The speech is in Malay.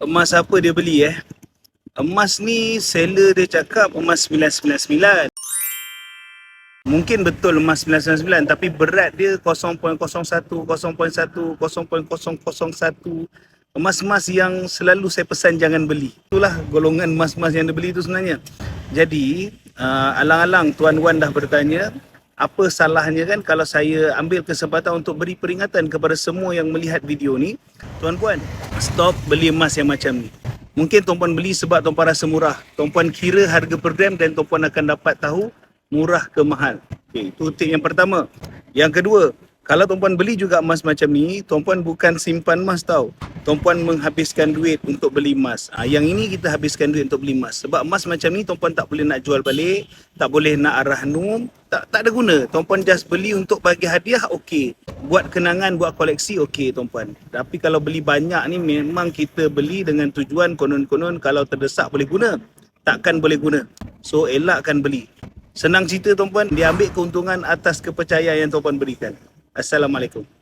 emas apa dia beli eh? Emas ni seller dia cakap emas 999. Mungkin betul emas 999 tapi berat dia 0.01, 0.1, 0.001. Emas-emas yang selalu saya pesan jangan beli. Itulah golongan emas-emas yang dia beli tu sebenarnya. Jadi, uh, alang-alang Tuan Wan dah bertanya, apa salahnya kan kalau saya ambil kesempatan untuk beri peringatan kepada semua yang melihat video ni, Tuan Puan, stop beli emas yang macam ni. Mungkin Tuan Puan beli sebab Tuan Puan rasa murah. Tuan Puan kira harga per gram dan Tuan Puan akan dapat tahu murah ke mahal. Okay, itu tip yang pertama. Yang kedua, kalau Tuan Puan beli juga emas macam ni, Tuan Puan bukan simpan emas tau. Tuan Puan menghabiskan duit untuk beli emas. Ha, yang ini kita habiskan duit untuk beli emas. Sebab emas macam ni Tuan Puan tak boleh nak jual balik, tak boleh nak arah num, tak tak ada guna. Tuan Puan just beli untuk bagi hadiah, okey. Buat kenangan, buat koleksi, okey Tuan Puan. Tapi kalau beli banyak ni memang kita beli dengan tujuan konon-konon kalau terdesak boleh guna. Takkan boleh guna. So elakkan beli. Senang cerita tuan puan, dia ambil keuntungan atas kepercayaan yang tuan puan berikan. Assalamualaikum.